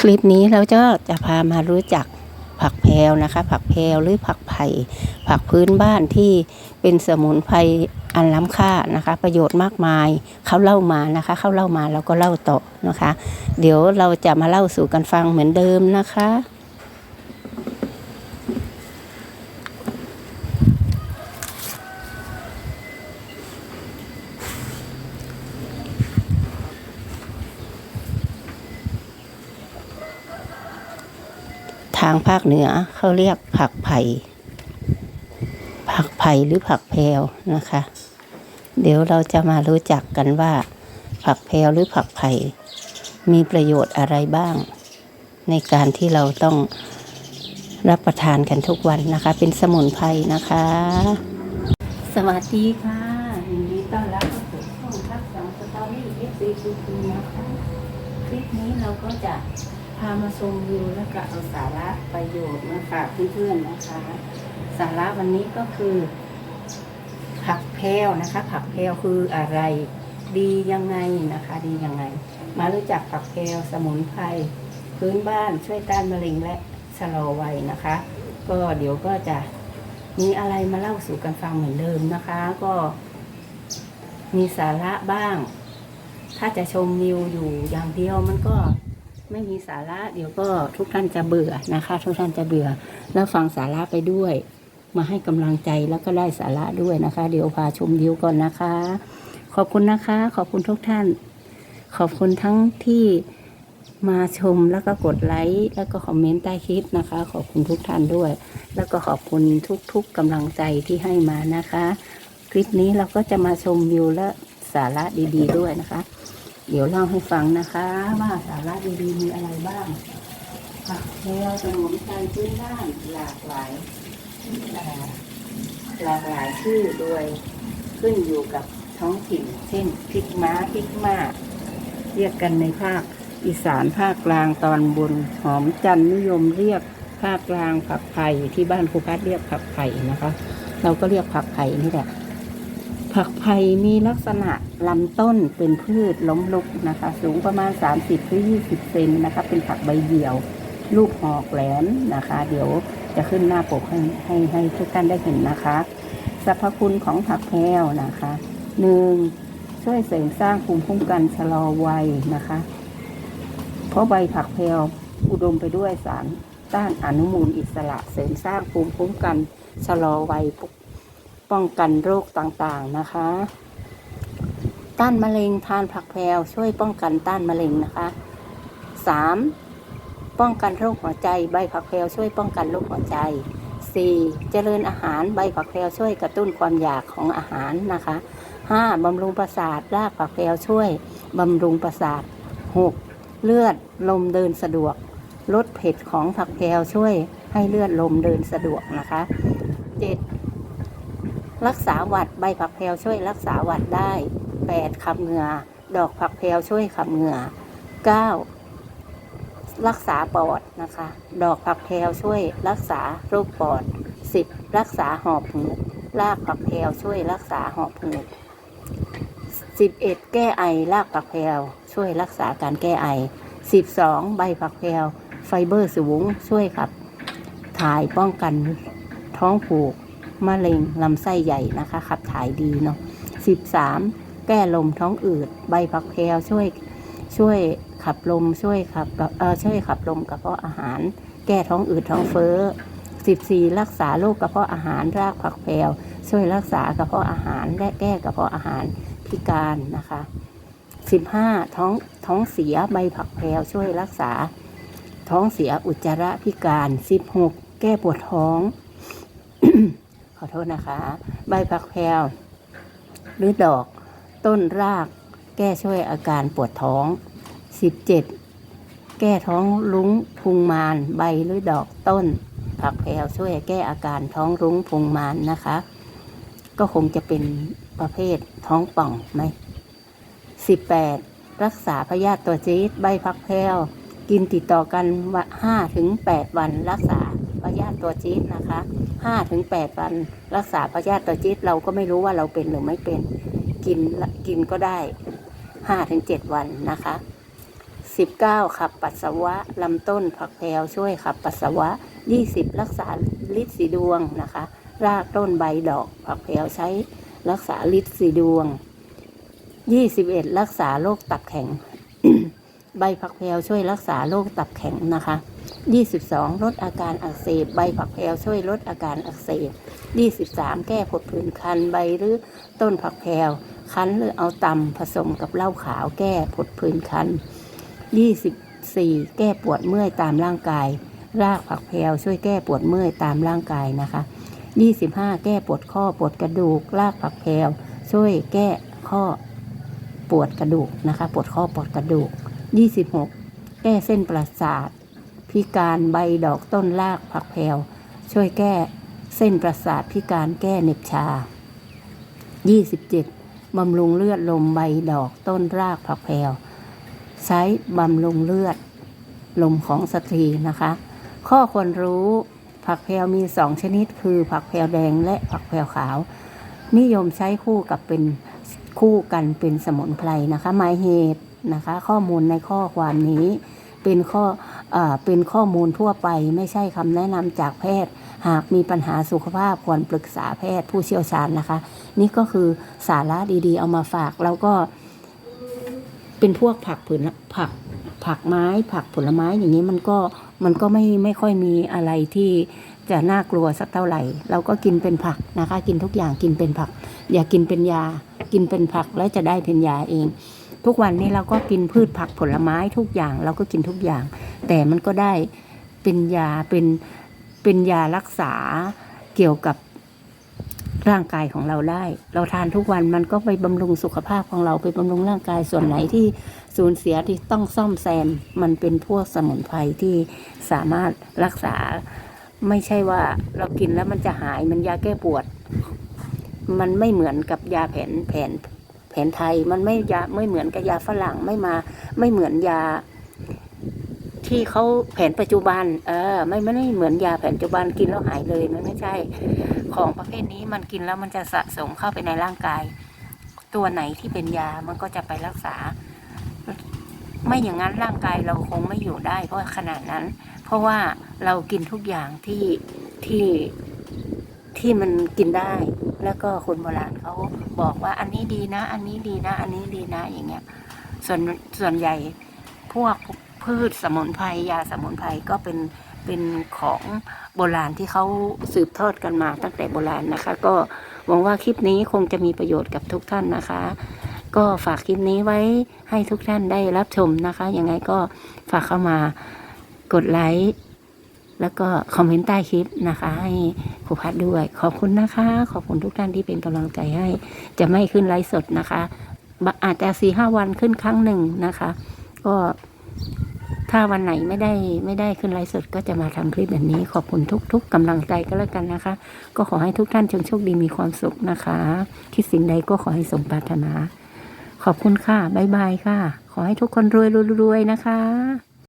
คลิปนี้เราจะจะพามารู้จักผักแพลวนะคะ ผักแพลวหรือผักไผ่ผักพื้นบ้านที่เป็นสมุนไพรอันล้ำค่านะคะ ประโยชน์มากมายเขาเล่ามานะคะเขาเล่ามาเราก็เล่าต่อนะคะ เดี๋ยวเราจะมาเล่าสู่กันฟังเหมือนเดิมนะคะ ทางภาคเหนือเขาเรียกผักไผ่ ผักไผ่หรือผักแพรวนะคะ เดี๋ยวเราจะมารู้จักกันว่า ผักแพรวหรือผักไผ่ มีประโยชน์อะไรบ้าง ในการที่เราต้องรับประทานกันทุกวันนะคะ เป็นสมุนไพรนะคะ สวัสดีค่ะยินดีต้อนรับเข้าสู่ช่องทักษะสตอรี่เอฟซีคูคูนะคะคลิปนี้เราก็จะ พามาชมวิวและก็เอาสาระประโยชน์มาฝากเพื่อนๆนะคะ สาระวันนี้ก็คือ ผักแพรวนะคะ ผักแพรวคืออะไร ดียังไงนะคะ ดียังไง มารู้จักผักแพรวสมุนไพรพื้นบ้านช่วยต้านมะเร็งและชะลอวัยนะคะ ก็เดี๋ยวก็จะมีอะไรมาเล่าสู่กันฟังเหมือนเดิมนะคะ ก็มีสาระบ้าง ถ้าจะชมวิวอยู่อย่างเดียวมันก็ ไม่มีสาระเดี๋ยวก็ทุกท่านจะเบื่อนะคะ ทุกท่านจะเบื่อ แล้วฟังสาระไปด้วย มาให้กำลังใจแล้วก็ได้สาระด้วยนะคะ เดี๋ยวพาชมวิวก่อนนะคะ ขอบคุณนะคะ ขอบคุณทุกท่าน ขอบคุณทั้งที่มาชมแล้วก็กดไลค์แล้วก็คอมเมนต์ใต้คลิปนะคะ ขอบคุณทุกท่านด้วย แล้วก็ขอบคุณทุกๆกำลังใจที่ให้มานะคะ คลิปนี้เราก็จะมาชมวิวและสาระดี ๆ ด้วยนะคะ เดี๋ยวเล่าให้ฟังนะคะ ว่าสาระดีๆมีอะไรบ้างผักแพรวสมุนไพรพื้นบ้านหลากหลายหลากหลายชื่อโดยขึ้นอยู่กับท้องถิ่น เช่นพริกม้าพริกมาเรียกกันในภาคอีสานภาคกลางตอนบนหอมจันนิยมเรียกภาคกลางผักไผ่ที่บ้านครูพัดเรียกผักไผ่นะคะ เราก็เรียกผักไผ่นี่แหละ ผักไผ่มีลักษณะลำต้นเป็นพืชล้มลุกนะคะ สูงประมาณ 30หรือ20 เซนนะคะ เป็นผักใบเดี่ยว ลูกหอกแหลมนะคะ เดี๋ยวจะขึ้นหน้าปกให้ให้ให้ทุกท่านได้เห็นนะคะสรรพคุณของผักแพรวนะคะหนึ่งช่วยเสริมสร้างภูมิคุ้มกันชะลอวัยนะคะ เพราะใบผักแพรวอุดมไปด้วยสารต้านอนุมูลอิสระเสริมสร้างภูมิคุ้มกันชะลอวัย ป้องกันโรคต่างๆนะคะ ต้านมะเร็งทานผักแพรวช่วยป้องกันต้านมะเร็งนะคะสามป้องกันโรคหัวใจใบผักแพรวช่วยป้องกันโรคหัวใจสี่เจริญอาหารใบผักแพรวช่วยกระตุ้นความอยากของอาหารนะคะห้าบำรุงประสาทรากผักแพรวช่วยบำรุงประสาทหกเลือดลมเดินสะดวกลดเผ็ดของผักแพรวช่วยให้เลือดลมเดินสะดวกนะคะเจ็ด รักษาหวัดใบผักแพรวช่วยรักษาหวัดได้ 8. ขับเหงื่อ ดอกผักแพรวช่วยขับเหงื่อ 9. รักษาปอดนะคะ ดอกผักแพรวช่วยรักษาโรคปอด 10. รักษาหอบหืดรากผักแพรวช่วยรักษาหอบหืด 11. แก้ไอรากผักแพรวช่วยรักษาการแก้ไอ 12. ใบผักแพรวไฟเบอร์สูงช่วยขับ ถ่ายป้องกันท้องผูก มะเร็งลำไส้ใหญ่นะคะขับถ่ายดีเนาะสิบสามแก้ลมท้องอืด ใบผักแพรวช่วยช่วยขับลมช่วยขับเออช่วยขับลมกระเพาะอาหาร แก้ท้องอืดท้องเฟ้อสิบสี่รักษาโรคกระเพาะอาหารรากผักแพรวช่วยรักษากระเพาะอาหารและแก้กระเพาะอาหารพิการนะคะสิบห้าท้องท้องเสียใบผักแพรวช่วยรักษา ท้องเสียอุจจาระพิการสิบหกแก้ปวดท้อง ขอโทษนะคะ ใบผักแพรวหรือดอก ต้นราก แก้ช่วยอาการปวดท้อง 17 แก้ท้องรุ้งพุงมาน ใบหรือดอกต้น ผักแพรวช่วยแก้อาการท้องรุ้งพุงมานนะคะ ก็คงจะเป็นประเภทท้องป่องไหม 18 รักษาพยาธิตัวจี๊ดใบผักแพรวกินติดต่อกันว่า5ถึง8วันรักษาพยาธิตัวจี๊ดนะคะ ห้าถึงแปดวัน รักษาพยาธิตัวจี๊ดเราก็ไม่รู้ว่าเราเป็นหรือไม่เป็น กินกินก็ได้ห้าถึงเจ็ดวันนะคะสิบเก้าขับปัสสาวะลำต้นผักแพรวช่วยขับปัสสาวะยี่สิบรักษาลิดสีดวงนะคะ รากต้นใบดอกผักแพรวใช้รักษาลิดสีดวงยี่สิบเอ็ดรักษาโรคตับแข็ง ใบผักแพรวช่วยรักษาโรคตับแข็งนะคะ 22 ลดอาการอักเสบ ใบผักแพรวช่วยลดอาการอักเสบ 23 แก้ผดผื่นคันใบหรือต้นผักแพรวคั้นหรือเอาตำผสมกับเหล้าขาวแก้ผดผื่นคัน 24 แก้ปวดเมื่อยตามร่างกาย รากผักแพรวช่วยแก้ปวดเมื่อยตามร่างกายนะคะ 25 แก้ปวดข้อปวดกระดูก รากผักแพรวช่วยแก้ข้อปวดกระดูกนะคะ ปวดข้อปวดกระดูก 26 แก้เส้นประสาท พิการใบดอกต้นรากผักแพวช่วยแก้เส้นประสาทพิการแก้เน็บชา 27. บำรุงเลือดลมใบดอกต้นรากผักแพวใช้บำรุงเลือดลมของสตรีนะคะ ข้อควรรู้ผักแพวมีสองชนิดคือผักแพวแดงและผักแพวขาว นิยมใช้คู่กับเป็นคู่กันเป็นสมุนไพรนะคะหมายเหตุนะคะ ข้อมูลในข้อความนี้เป็นข้อ เป็นข้อมูลทั่วไปไม่ใช่คำแนะนำจากแพทย์ หากมีปัญหาสุขภาพควรปรึกษาแพทย์ผู้เชี่ยวชาญนะคะ นี่ก็คือสาระดีๆ เอามาฝากแล้วก็ เป็นพวกผักผลผักผักไม้ผักผลไม้อย่างนี้มันก็มันก็ไม่ไม่ค่อยมีอะไรที่จะน่ากลัวสักเท่าไหร่ เราก็กินเป็นผักนะคะ กินทุกอย่างกินเป็นผัก อย่ากินเป็นยา กินเป็นผักแล้วจะได้เป็นยาเอง ทุกวันนี้เราก็กินพืชผักผลไม้ทุกอย่าง เราก็กินทุกอย่าง แต่มันก็ได้เป็นยาเป็นเป็นยารักษาเกี่ยวกับร่างกายของเราได้ เราทานทุกวันมันก็ไปบำรุงสุขภาพของเราไปบำรุงร่างกายส่วนไหนที่สูญเสียที่ต้องซ่อมแซมมันเป็นพวกสมุนไพรที่สามารถรักษา ไม่ใช่ว่าเรากินแล้วมันจะหายมันยาแก้ปวด มันไม่เหมือนกับยาแผนแผน แผนไทยมันไม่ยาไม่เหมือนกับยาฝรั่งไม่มาไม่เหมือนยา ที่เขาแผนปัจจุบัน เออ ไม่ไม่ได้เหมือนยาแผนปัจจุบันกินแล้วหายเลยมันไม่ใช่ ของประเภทนี้มันกินแล้วมันจะสะสมเข้าไปในร่างกาย ตัวไหนที่เป็นยามันก็จะไปรักษา ไม่อย่างนั้นร่างกายเราคงไม่อยู่ได้ เพราะขนาดนั้น เพราะว่าเรากินทุกอย่างที่ที่ที่มันกินได้ แล้วก็คนโบราณเขาบอกว่าอันนี้ดีนะ อันนี้ดีนะ อันนี้ดีนะอย่างเงี้ยส่วนส่วนใหญ่พวกพืชสมุนไพรยาสมุนไพรก็เป็นเป็นของโบราณที่เขาสืบทอดกันมาตั้งแต่โบราณนะคะ ก็หวังว่าคลิปนี้คงจะมีประโยชน์กับทุกท่านนะคะ ก็ฝากคลิปนี้ไว้ให้ทุกท่านได้รับชมนะคะยังไงก็ฝากเข้ามากดไลค์ แล้วก็คอมเมนต์ใต้คลิปนะคะ ให้ครูพัดด้วย ขอบคุณนะคะ ขอบคุณทุกท่านที่เป็นกำลังใจให้ จะไม่ขึ้นไลฟ์สดนะคะบะอาจจะสี่ห้าวันขึ้นครั้งหนึ่งนะคะ ก็ถ้าวันไหนไม่ได้ไม่ได้ขึ้นไลฟ์สดก็จะมาทำคลิปแบบนี้ ขอบคุณทุก ๆกำลังใจก็แล้วกันนะคะ ก็ขอให้ทุกท่านจงโชคดีมีความสุขนะคะ คิดสิ่งใดก็ขอให้สมปรารถนา ขอบคุณค่ะ บ๊ายบายค่ะ ขอให้ทุกคนรวยรวยๆนะคะ